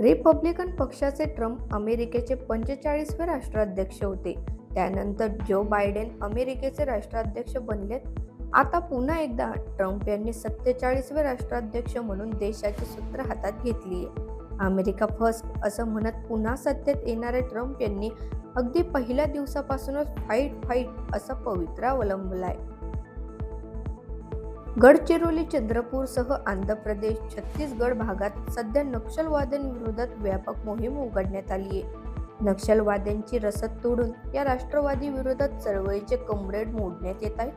Republican पक्षाचे Trump अमेरिकेचे पंचेचाळीसवे राष्ट्राध्यक्ष होते. त्यानंतर जो बायडेन अमेरिकेचे राष्ट्राध्यक्ष बनलेत आता पुन्हा एकदा ट्रम्प यांनी सत्तेचाळीसवे राष्ट्राध्यक्ष म्हणून देशाची सूत्र हातात घेतली आहे. अमेरिका फर्स्ट असं म्हणत पुन्हा सत्तेत येणारे ट्रम्प यांनी अगदी पहिल्या दिवसापासूनच फाईट फाईट असा पवित्रा अवलंबलाय गडचिरोली चंद्रपूरसह आंध्र प्रदेश छत्तीसगड भागात सध्या नक्षलवाद्यांविरोधात व्यापक मोहीम उघडण्यात आली आहे. नक्षलवाद्यांची रसद तोडून या राष्ट्रवादी विरोधात चळवळीचे कमरेड मोडण्यात येत आहे.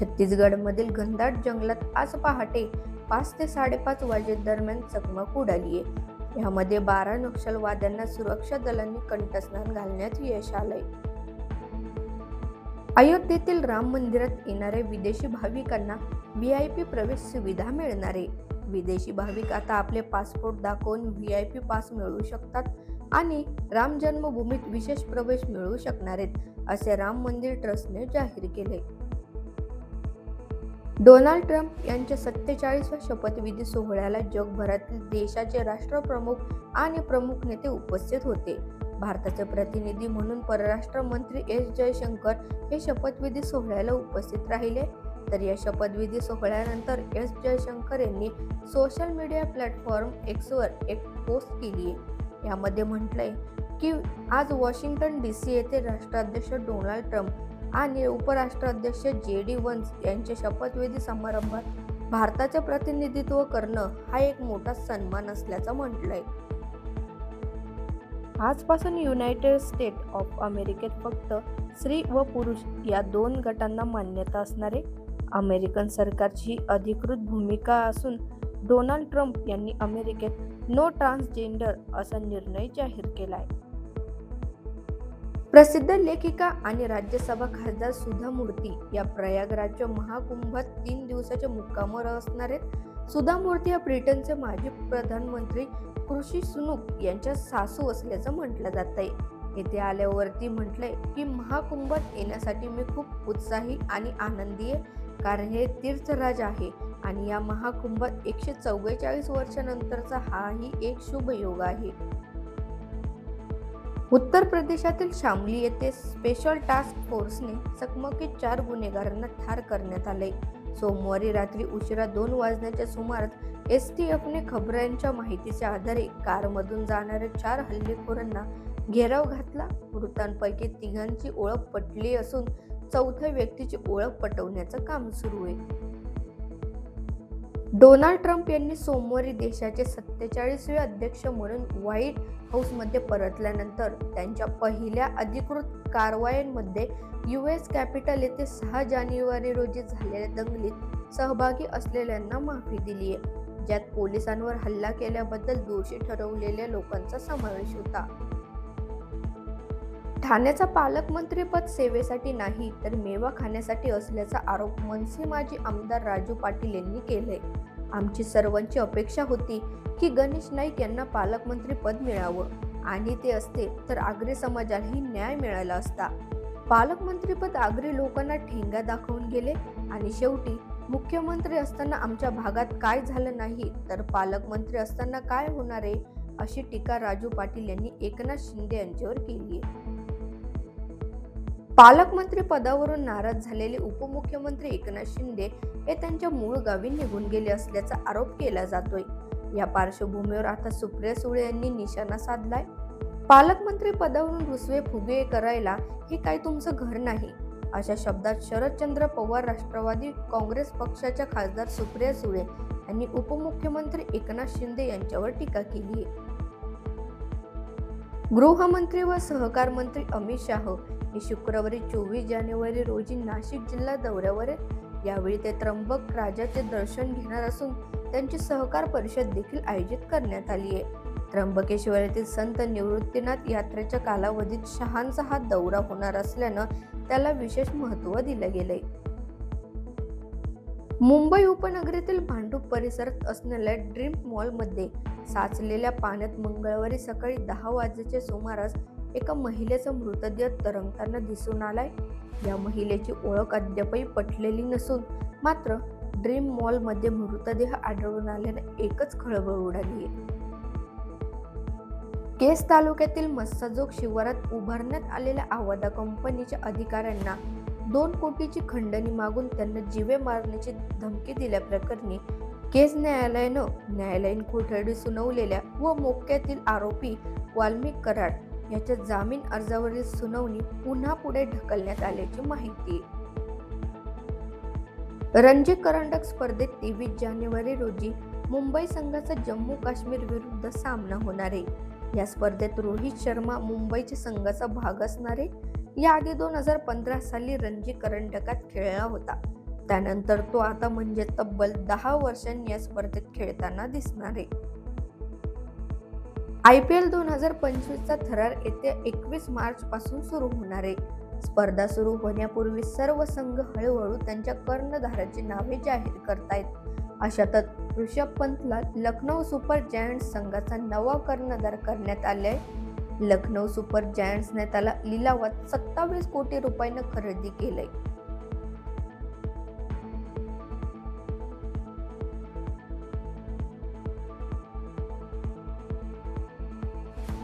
छत्तीसगडमधील घनदाट जंगलात आज पहाटे पाच ते साडेपाच वाजेदरम्यान चकमक उडाली आहे. यामध्ये बारा नक्षलवाद्यांना सुरक्षा दलांनी कंठस्नान घालण्यात यश आलंय. अयोध्येतील राम मंदिरात येणाऱ्या विदेशी भाविकांना व्ही आय पी प्रवेश सुविधा मिळणार. आहे विदेशी भाविक आता आपले पासपोर्ट दाखवून व्ही आय पी पास मिळवू शकतात आणि राम जन्मभूमीत विशेष प्रवेश मिळवू शकणार आहेत असे राम मंदिर ट्रस्टने जाहीर केले. डोनाल्ड ट्रम्प यांच्या सत्तेचाळीसव्या शपथविधी सोहळ्याला जगभरातील देशाचे राष्ट्रप्रमुख आणि प्रमुख नेते उपस्थित होते. भारताचे प्रतिनिधी म्हणून परराष्ट्र मंत्री एस जयशंकर हे शपथविधी सोहळ्याला उपस्थित राहिले. तर या शपथविधी सोहळ्यानंतर एस जयशंकर यांनी सोशल मीडिया प्लॅटफॉर्म एक्सवर एक पोस्ट केली आहे. यामध्ये म्हटलंय की आज वॉशिंग्टन डी सी येथे राष्ट्राध्यक्ष डोनाल्ड ट्रम्प आणि उपराष्ट्राध्यक्ष जे डी वन्स यांच्या शपथविधी समारंभात भारताचे प्रतिनिधित्व करणं हा एक मोठा सन्मान असल्याचं म्हटलंय. आजपासून युनायटेड स्टेट ऑफ अमेरिकेत फक्त स्त्री व पुरुष या दोन गटांना मान्यता असणारे अमेरिकन सरकारची अधिकृत भूमिका असून डोनाल्ड ट्रम्प यांनी अमेरिकेत नो ट्रान्सजेंडर असा निर्णय जाहीर केलाय. प्रसिद्ध लेखिका आणि राज्यसभा खासदार सुधा मूर्ती या प्रयागराजच्या महाकुंभात तीन दिवसाच्या मुक्कामावर असणार आहेत. सुधा मूर्ती या ब्रिटनचे माजी प्रधानमंत्री कृषी सुनूक यांच्या सासू असल्याचं म्हटलं जात आहे येथे आल्यावरती म्हटलंय की महाकुंभात येण्यासाठी मी खूप उत्साही आणि आनंदी आहे कारण हे तीर्थराज आहे आणि या महाकुंभात एकशे चव्वेचाळीस वर्षानंतरचा हाही एक शुभ योग आहे. उत्तर प्रदेशातील शामली येथे स्पेशल टास्क फोर्सने चकमकीत चार गुन्हेगारांना ठार करण्यात आले सोमवारी रात्री उशिरा दोन वाजण्याच्या सुमारास एस टी एफने खबरांच्या माहितीच्या आधारे कारमधून जाणाऱ्या चार हल्लेखोरांना घेराव घातला. मृतांपैकी तिघांची ओळख पटली असून चौथ्या व्यक्तीची ओळख पटवण्याचं काम सुरू आहे. डोनाल्ड ट्रम्प यांनी सोमवारी देशाचे सत्तेचाळीसवे अध्यक्ष म्हणून व्हाईट हाऊसमध्ये परतल्यानंतर त्यांच्या पहिल्या अधिकृत कारवायांमध्ये यू एस कॅपिटल येथे सहा जानेवारी रोजी झालेल्या दंगलीत सहभागी असलेल्यांना माफी दिली आहे ज्यात पोलिसांवर हल्ला केल्याबद्दल दोषी ठरवलेल्या लोकांचा समावेश होता. ठाण्याचा पालकमंत्रीपद सेवेसाठी नाही तर मेवा खाण्यासाठी असल्याचा आरोप मनसे माजी आमदार राजू पाटील यांनी केले आमची सर्वांची अपेक्षा होती की गणेश नाईक यांना पालकमंत्री पद मिळावं. आणि ते असते तर आगरी समाजालाही न्याय मिळाला असता. पालकमंत्रीपद आगरी लोकांना ठेंगा दाखवून गेले आणि शेवटी मुख्यमंत्री असताना आमच्या भागात काय झालं नाही तर पालकमंत्री असताना काय होणार आहे अशी टीका राजू पाटील यांनी एकनाथ शिंदे यांच्यावर केली आहे पालकमंत्री पदावरून नाराज झालेले उपमुख्यमंत्री एकनाथ शिंदे हे त्यांच्या मूळ गावी निघून गेले असल्याचा आरोप केला जातोय. या पार्श्वभूमीवर आता सुप्रिया सुळे यांनी निशाणा साधलाय. पालकमंत्री पदावरून रुसवे फुगे करायला हे काही तुमचं घर नाही? अशा शब्दात शरदचंद्र पवार राष्ट्रवादी काँग्रेस पक्षाच्या खासदार सुप्रिया सुळे यांनी उपमुख्यमंत्री एकनाथ शिंदे यांच्यावर टीका केली आहे गृहमंत्री व सहकार मंत्री अमित शाह हे शुक्रवारी चोवीस जानेवारी रोजी नाशिक जिल्हा दौऱ्यावर आहेत. यावेळी ते त्र्यंबक राजाचे दर्शन घेणार असून त्यांची सहकार परिषद देखील आयोजित करण्यात आली आहे. त्र्यंबकेश्वर येथील संत निवृत्तीनाथ यात्रेच्या कालावधीत शहांचा हा दौरा होणार असल्यानं त्याला विशेष महत्त्व दिलं गेलंय. मुंबई उपनगरीतील भांडूप परिसरात असलेल्या ड्रीम मॉलमध्ये साचलेल्या पाण्यात मंगळवारी सकाळी दहा वाजेच्या सुमारास एका महिलेचा मृतदेह तरंगताना दिसून आलाय. या महिलेची ओळख अद्यापही पटलेली नसून मात्र ड्रीम मॉलमध्ये मृतदेह आढळून आल्याने एकच खळबळ उडाली आहे केस तालुक्यातील मस्साजोग शिवारात उभारण्यात आलेल्या आवादा कंपनीच्या अधिकाऱ्यांना दोन कोटीची खंडणी मागून त्यांना जीवे मारण्याची धमकी दिल्याप्रकरणी केस न्यायालयानं न्यायालयीन कोठडी सुनावलेल्या व मोक्यातील आरोपी वाल्मिक कराड याच्या जामीन अर्जावरील सुनावणी पुन्हा पुढे ढकलण्यात आल्याची माहिती. रणजी करंडक स्पर्धेत तेवीस जानेवारी रोजी मुंबई संघाचा जम्मू काश्मीर विरुद्ध सामना होणार आहे. या स्पर्धेत रोहित शर्मा मुंबईच्या संघाचा भाग असणारे याआधी दोन हजार पंधरा साली रणजी करंडकात खेळला होता. त्यानंतर तो आता म्हणजे तब्बल दहा वर्षांनी या स्पर्धेत खेळताना दिसणार आहे. आय पी एल दोन हजार पंचवीसचा थरार येत्या एकवीस मार्च पासून सुरू होणार आहे. स्पर्धा सुरू होण्यापूर्वी सर्व संघ हळूहळू त्यांच्या कर्णधाराची नावे जाहीर करतायत. अशातच ऋषभ पंतला लखनौ सुपर जायंट्स संघाचा नवा कर्णधार करण्यात आलाय. लखनौ सुपर जायंट्सने त्याला लिलावात सत्तावीस कोटी रुपयानं खरेदी केलंय.